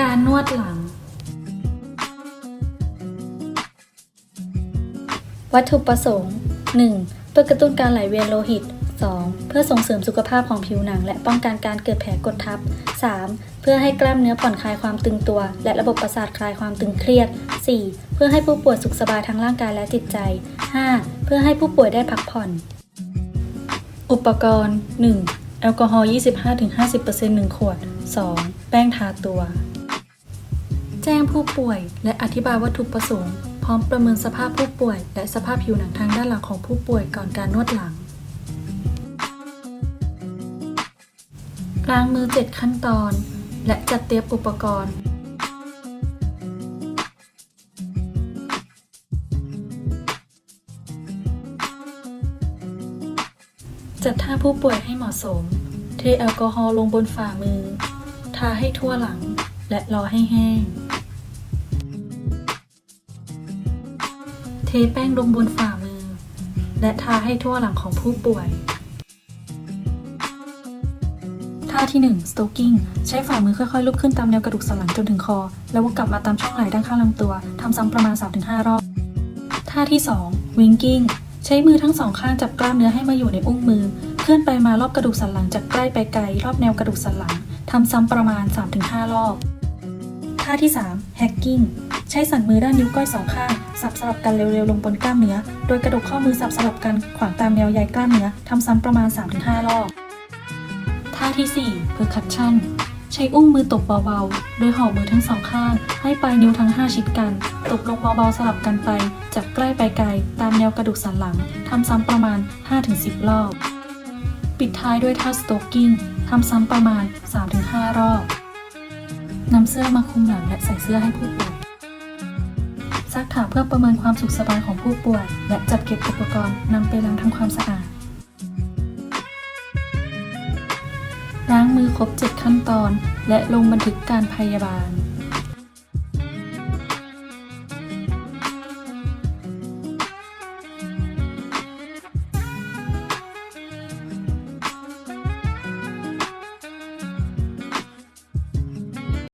การนวดหลัง วัตถุประสงค์ 1. เพื่อกระตุ้นการไหลเวียนโลหิต 2. เพื่อส่งเสริมสุขภาพของผิวหนัง และป้องกันการเกิดแผลกดทับ 3. เพื่อให้กล้ามเนื้อผ่อนคลายความตึงตัว และระบบประสาทคลายความตึงเครียด 4. เพื่อให้ผู้ป่วยสุขสบายทั้งร่างกายและจิตใจ 5. เพื่อให้ผู้ป่วยได้พักผ่อน อุปกรณ์ 1. แอลกอฮอล์25-50% 1ขวด 2. แป้งทาตัว จ้งผู้ป่วย และอธิบายวัตถุประสงค์ พร้อมประเมินสภาพผู้ป่วย และสภาพผิวหนังทางด้านหลังของผู้ป่วยก่อนการนวดหลัง ล้างมือ 7 ขั้นตอน และจัดเตรียมอุปกรณ์จัดท่าผู้ป่วยให้เหมาะสม เทแอลกอฮอล์ลงบนฝ่ามือ ทาให้ทั่วหลัง และรอให้แห้ง เทแป้งลงบนฝ่ามือ และทาให้ทั่วหลังของผู้ป่วย ท่าที่1 Stoking ใช้ฝ่ามือค่อยๆลุกขึ้นตามแนวกระดูกสันหลังจนถึงคอ แล้ววกกลับมาตามช่องไหล่ด้านข้างลำตัวทำซ้ำประมาณ 3-5 รอบ ท่าที่ 2 winking ใช้มือทั้งสองข้างจับกล้ามเนื้อให้มาอยู่ในอุ้งมือ เคลื่อนไปมารอบกระดูกสันหลังจากใกล้ไปไกลรอบแนวกระดูกสันหลังทำซ้ำประมาณ 3-5 รอบ ท่าที่ 3 hacking ใช้สันมือด้านนิ้วก้อยสองข้างสับสลับกันเร็วๆ ลงบนกล้ามเนื้อ โดยกระดกข้อมือสับสลับกันขวางตามแนวใยกล้ามเนื้อทำซ้ำประมาณ 3-5 รอบ ท่าที่ 4 percussion ใช้อุ้งมือตบเบาๆ โดยห่อมือทั้งสองข้าง ให้ปลายนิ้วทั้ง 5 ชิดกัน ตบลงเบาๆสลับกันไป จากใกล้ไปไกล ตามแนวกระดูกสันหลัง ทำซ้ำประมาณ 5-10 รอบ ปิดท้ายด้วยท่า stroking ทำซ้ำประมาณ 3-5 รอบนำเสื้อมาคลุมหลังและใส่เสื้อให้ผู้ป่วย ซักถามเพื่อประเมินความสุขสบายของผู้ป่วย และจัดเก็บอุปกรณ์นำไปล้างทำความสะอาด ล้างมือครบ 7 ขั้นตอน และลงบันทึกการพยาบาล